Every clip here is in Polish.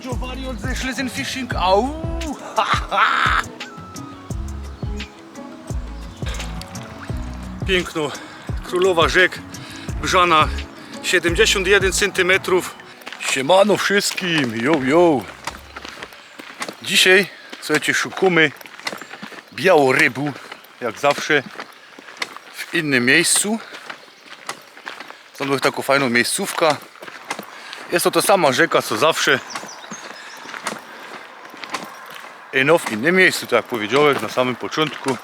Giovanni und the Schlesien Fishing. Au! Piękno. Królowa rzek. Brzana 71 cm. Siemano wszystkim. Yo, yo. Dzisiaj, słuchajcie, szukamy białorybu. Jak zawsze w innym miejscu. Znalazłem taką fajną miejscówkę. Jest to ta sama rzeka co zawsze. Eno w innym miejscu, tak jak powiedziałem na samym początku.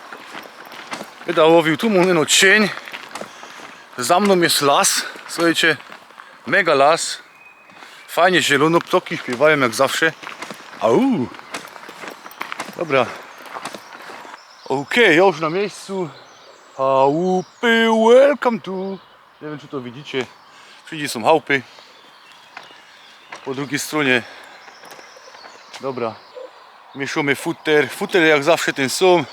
Będę łowił tu mówię cień. Za mną jest las. Słuchajcie, mega las. Fajnie zielono, ptoki śpiewają jak zawsze. Au! Dobra. Okej, ja już na miejscu. Chałupy, welcome to. Nie wiem czy to widzicie. Wszędzie są chałupy. Po drugiej stronie. Dobra. Mieszamy futer. Futer jak zawsze ten sam.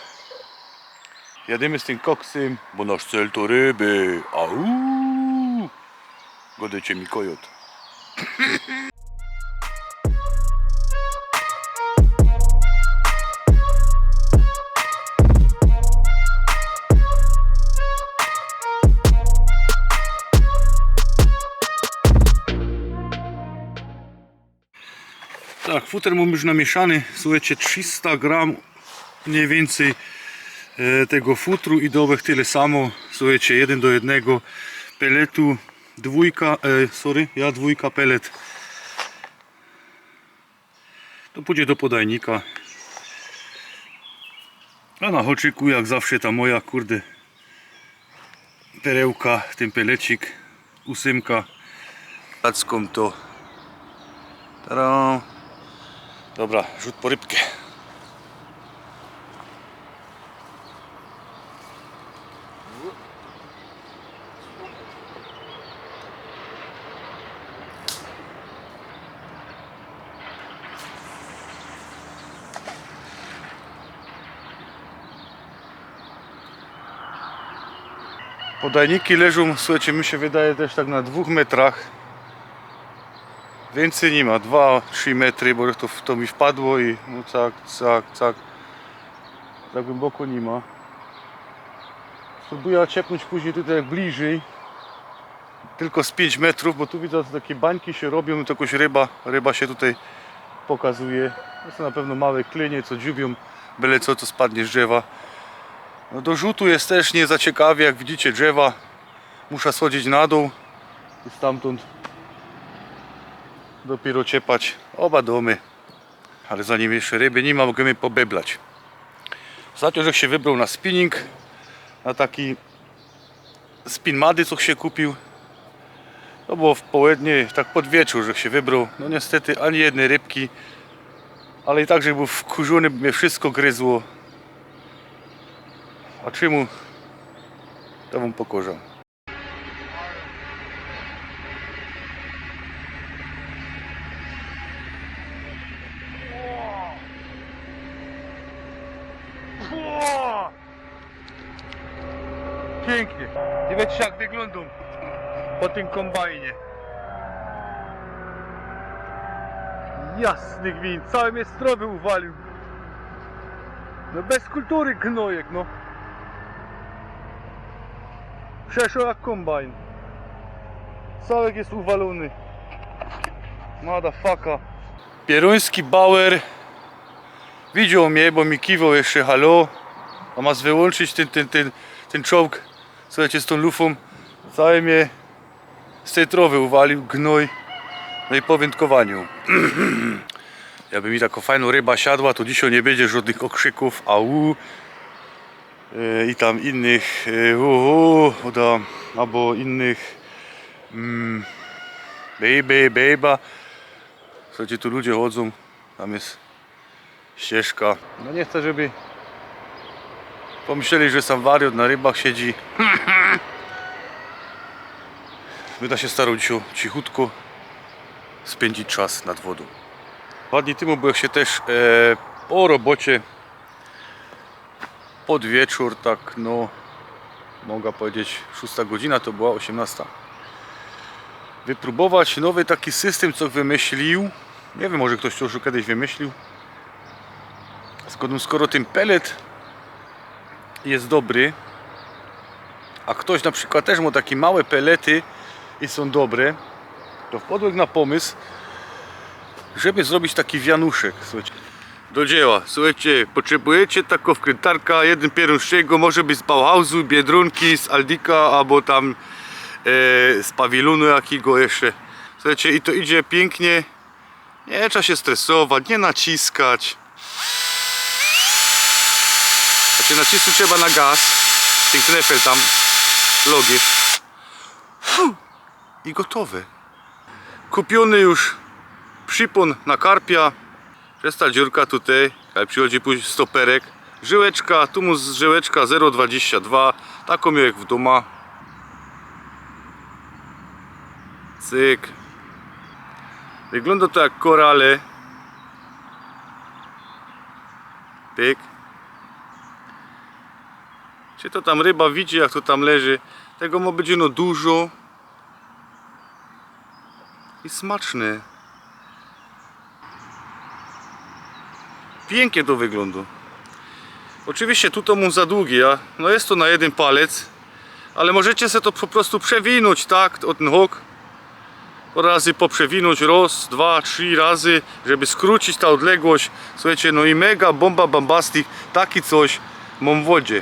Jademy z tym koksem, bo nasz cel to ryby. Au! Godecie mi kojot. Futer mam już namieszany. Słuchajcie, 300 gram mniej więcej e, tego futru i dołek tyle samo. Słuchajcie, jeden do jednego peletu, dwójka, e, sorry, ja dwójka pelet. To pójdzie do podajnika. A na hoczyku jak zawsze ta moja kurde perełka, ten pelecik, ósemka. Tacką to Tada. Dobra, rzut po rybkę. Podajniki leżą, słuchajcie, mi się wydaje też tak na dwóch metrach. Więcej nie ma, 2-3 metry, bo to, to mi wpadło i no cak, cak, cak. Za głęboko nie ma. Spróbuję ciepnąć później tutaj bliżej. Tylko z 5 metrów, bo tu widzę, że takie bańki się robią, no to jakoś ryba, ryba się tutaj pokazuje. To są na pewno małe klinie, co dziubią, byle co, to spadnie z drzewa. No do rzutu jest też nie za ciekawie, jak widzicie drzewa. Muszę schodzić na dół i stamtąd dopiero ciepać oba domy. Ale zanim jeszcze ryby nie ma, możemy pobeblać. Ostatnio, że się wybrał na spinning, na taki spin mady, co się kupił. To było w południe, tak pod wieczór, że się wybrał. No niestety ani jednej rybki, ale i tak, że był wkurzony, mnie wszystko gryzło. A czemu? To wam pokorzam. Po tym kombajnie. Jasny gwint, cały mnie strowy uwalił. No bez kultury gnojek, no. Przeszło jak kombajn. Całek jest uwalony. Motherfucker. Pieruński Bauer widział mnie, bo mi kiwał jeszcze halo. A masz wyłączyć ten, ten, ten, ten czołg, słuchajcie, z tą lufą. Całe mnie z tej trowy uwalił, gnoj. No i po wędkowaniu. Jakby mi taka fajna ryba siadła, to dzisiaj nie będzie żadnych okrzyków au e, i tam innych e, u, u, da, albo innych mm, baby, baby. Słuchajcie, tu ludzie chodzą, tam jest ścieżka. No nie chcę, żeby pomyśleli, że sam wariot na rybach siedzi. Będę się starał dzisiaj cichutko spędzić czas nad wodą. Dwa dni temu byłem się też e, po robocie pod wieczór, tak no mogę powiedzieć 6 godzina, to była 18. Wypróbować nowy taki system, co wymyślił Nie wiem, może ktoś to już kiedyś wymyślił. Skoro, skoro ten pelet jest dobry, a ktoś na przykład też ma takie małe pelety i są dobre, to wpadłem na pomysł, żeby zrobić taki wianuszek. Słuchajcie, do dzieła. Słuchajcie, potrzebujecie taką wkrętarka, jeden pierwszy może być z Bauhausu, Biedronki, z Aldika, albo tam e, z pawilonu jakiego jeszcze. Słuchajcie, i to idzie pięknie. Nie trzeba się stresować, nie naciskać. Znaczy nacisku trzeba na gaz. Ten knefel tam logisz. I gotowe. Kupiony już przypon na karpia. Przez ta dziurka tutaj, jak przychodzi później stoperek. Żyłeczka, tu mu żyłeczka 0,22. Taką jak w doma. Cyk. Wygląda to jak korale. Pyk. Czy to tam ryba widzi jak to tam leży. Tego ma być no dużo. I smaczne. Pięknie to wygląda. Oczywiście tu to mu za długi, a no jest to na jeden palec. Ale możecie sobie to po prostu przewinąć, tak? O ten hok. Po razy poprzewinąć raz, dwa, trzy razy, żeby skrócić ta odległość. Słuchajcie, no i mega bomba bombastic, taki coś mam w wodzie.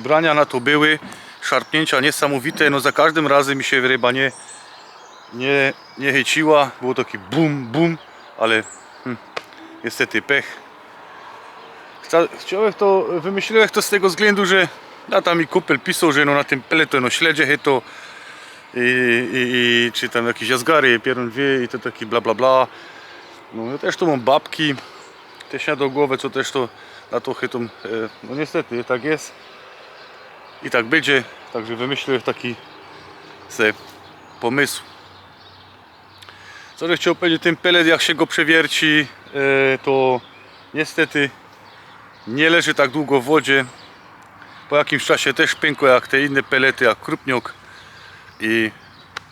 Brania na to były, szarpnięcia niesamowite, no za każdym razem mi się ryba nie, nie, nie chyciła, było taki bum, bum, ale hm, niestety pech. Chciałem to, wymyśliłem to z tego względu, że na tam mi kupel pisał, że no na tym pelecie no śledzie chyto i, i, i czy tam jakieś jazgary, pierun wie i to taki bla bla bla. No ja też tu mam babki, te siadogłowe, co też to na to chytą, e, no niestety tak jest i tak będzie, także wymyśliłem taki se pomysł. Co że chciał powiedzieć, ten pelet jak się go przewierci, e, to niestety nie leży tak długo w wodzie. Po jakimś czasie też pękło jak te inne pelety, jak krupniok i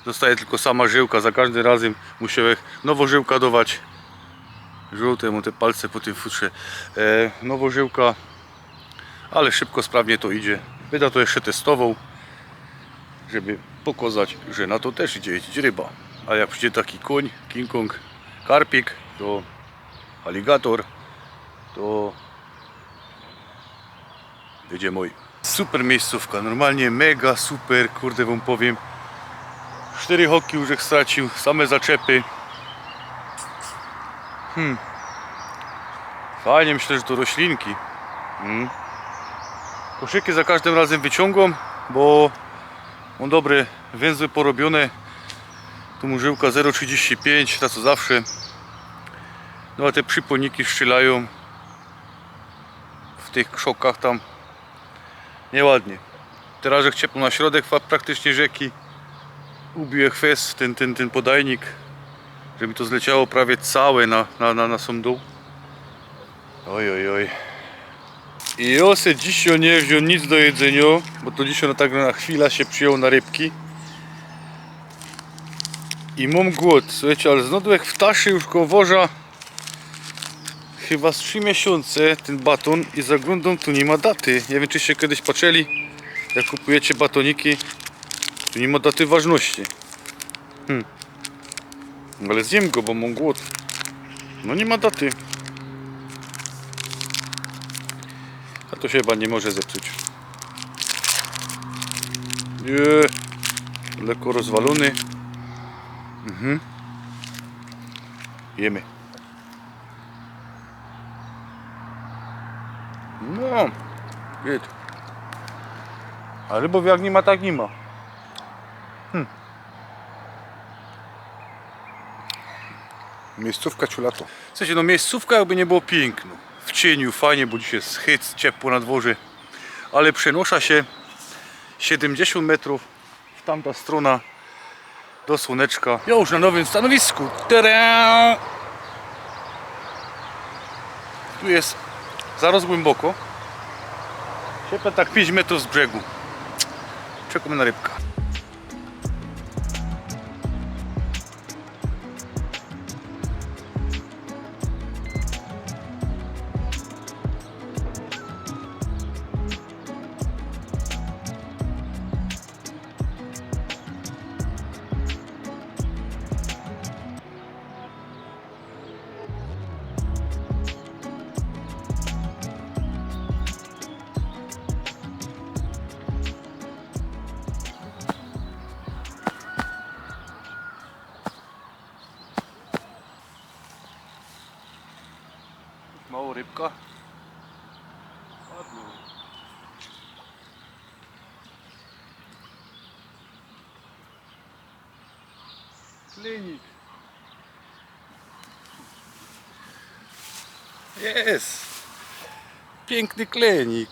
zostaje tylko sama żyłka. Za każdym razem musiałem nowo żyłka dawać. Żółte mu te palce po tym futrze. E, nowo żyłka, ale szybko, sprawnie to idzie. Będę to jeszcze testował, żeby pokazać, że na to też idzie jeździć ryba. A jak przyjdzie taki koń, King Kong, karpik, to aligator, to będzie mój. Super miejscówka, normalnie mega super, kurde wam powiem. Cztery hoki już stracił, same zaczepy. Hmm. Fajnie, myślę, że to roślinki. Hmm. Koszyki za każdym razem wyciągam, bo mam dobre węzły porobione. Tu mu żyłka 0,35, ta co zawsze. No a te przyponiki strzelają w tych krzokach tam nieładnie. Teraz jak ciepło na środek praktycznie rzeki ubiję chwest, ten, ten, ten podajnik, żeby to zleciało prawie całe na, na, na, na sam dół. Oj, oj, oj. I ja se dzisiaj nie wziął nic do jedzenia, bo to dzisiaj na tak na chwilę się przyjął na rybki. I mam głód, słuchajcie, ale znodłek w taszy już koło worza chyba z 3 miesiące ten baton i zaglądam tu nie ma daty. Nie wiem czy się kiedyś patrzyli jak kupujecie batoniki tu nie ma daty ważności. Hmm. Ale zjem go, bo mam głód. No nie ma daty. A to się chyba nie może zepsuć. Nie. Lekko rozwalony. Mhm. Jemy. No. Git. A rybów jak nie ma, tak nie ma. Hmm. Miejscówka ciulato. W sensie, no miejscówka jakby nie było piękno. W cieniu fajnie, bo dzisiaj jest chyc, ciepło na dworze. Ale przenosza się 70 metrów w tamta strona do słoneczka. Ja już na nowym stanowisku. Tu jest zaraz głęboko. Siepę tak 5 metrów z brzegu. Czekamy na rybkę. Klinik. Jest. Piękny klenik.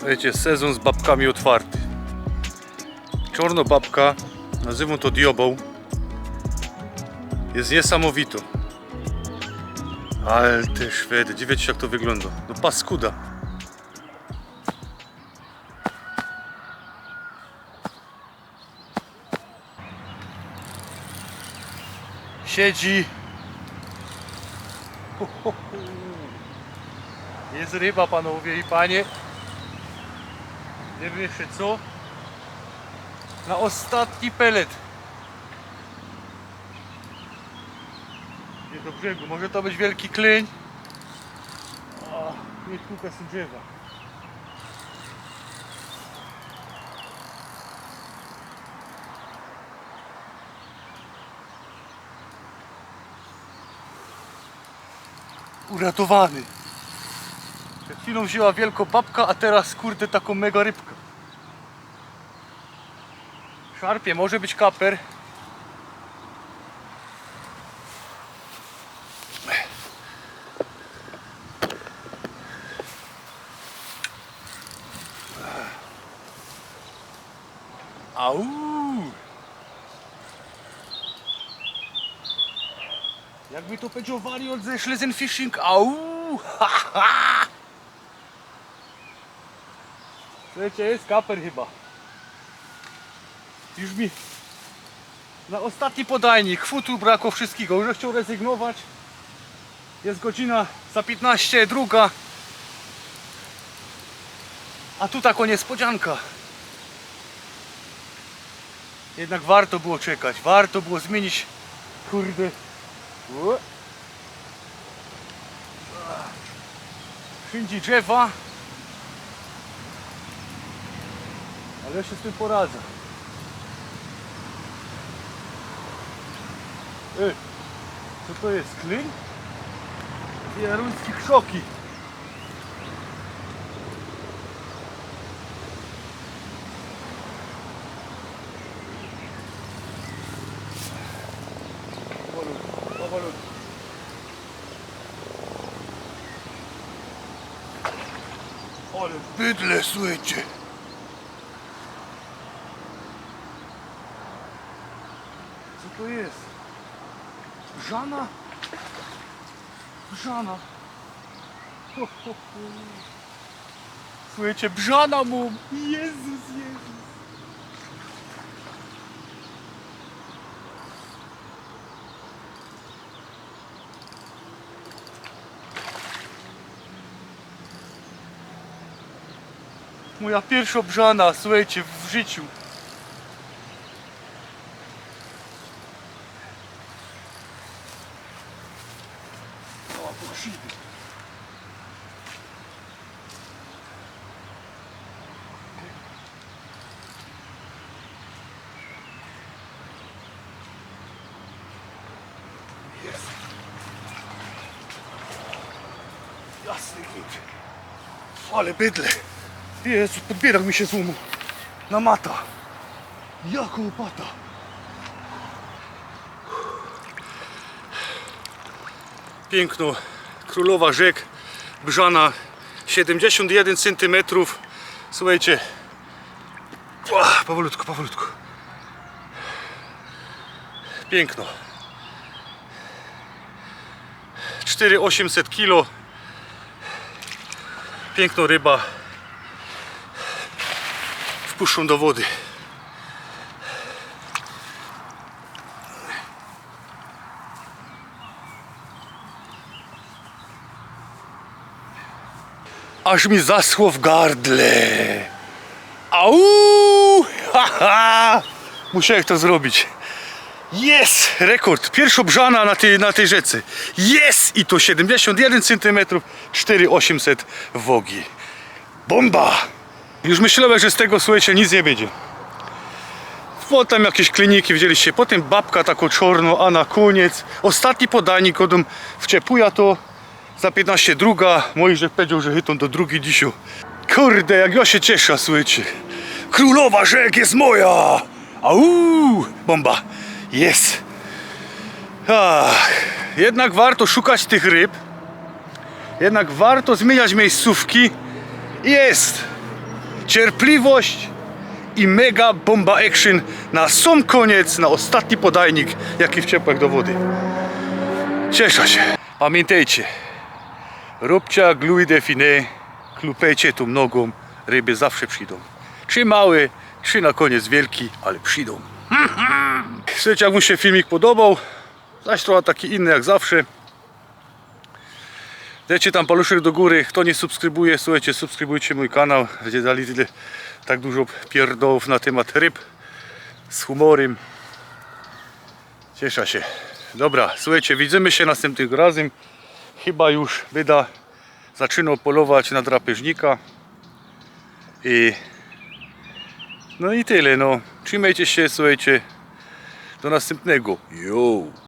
Słuchajcie, sezon z babkami otwarty. Czarnobabka, nazywam to diobą, jest niesamowito. Ale te Szwedy, dziwię się jak to wygląda. No paskuda. Siedzi. Jest ryba, panowie i panie. Jeszcze co. Na ostatni pelet. Nie do brzegu. Może to być wielki kleń. O, nie z drzewa. Uratowany. Chwilą wzięła wielką babka, a teraz kurde taką mega rybkę. Szarpie, może być kaper. Au! Jakby to powiedział wariot ze Schlesien Fishing, au! Ha, ha! Słuchajcie, jest kaper chyba. Już mi na ostatni podajnik chwytu brakło wszystkiego. Już chciał rezygnować. Jest godzina za 15, druga. A tu taką niespodzianka. Jednak warto było czekać. Warto było zmienić. Kurde. Wszędzie drzewa. Ale ja się z tym poradzę. Ej, co to jest? Klin? Jaruński krzoki. Powolutku. Ale bydle, słuchajcie. Co to jest? Ho, ho. Słuchajcie, brzana mu! Jezus, Jezus! Moja pierwsza brzana, słuchajcie, w życiu. O, pokrzywy. Jest. Gwint. Ale bydle. Jezu, podbierak mi się złomł. Na mata. Jako łopata. Piękno. Królowa rzek. Brzana. 71 cm. Słuchajcie. Powolutku, powolutku. Piękno. 4800 kilo. Piękna ryba. Wpuszczą do wody. aż mi zaschło w gardle. Au! Haha! Musiałem to zrobić. Jest! Rekord. Pierwszobrzana na tej, na tej rzece. Jest! I to 71 cm, 4800 wogi. Bomba! Już myślałem, że z tego, słuchajcie, nic nie będzie. Potem jakieś kliniki widzieliście, potem babka tako czorno, a na koniec ostatni podajnik odum wczepuja to za 15 druga, moi że powiedział, że chytą do drugi dzisiu. Kurde, jak ja się cieszę, słuchajcie. Królowa rzek jest moja! Au! Bomba! Jest! Jednak warto szukać tych ryb. Jednak warto zmieniać miejscówki. Jest! Cierpliwość i mega bomba action na sam koniec, na ostatni podajnik, jaki w ciepłach do wody. Cieszę się. Pamiętajcie, róbcie jak Louis Define, klupejcie tą nogą, ryby zawsze przyjdą. Czy małe, czy na koniec wielki, ale przyjdą. Słuchajcie, jak mu się filmik podobał, zaś trochę taki inny jak zawsze. Dajcie tam paluszek do góry. Kto nie subskrybuje, słuchajcie, subskrybujcie mój kanał. Będzie dali tyle, tak dużo pierdołów na temat ryb z humorem. Cieszę się. Dobra, słuchajcie, widzimy się następnym razem. Chyba już wyda zaczynał polować na drapieżnika. I no i tyle, no. Trzymajcie się, słuchajcie. Do następnego. Yo!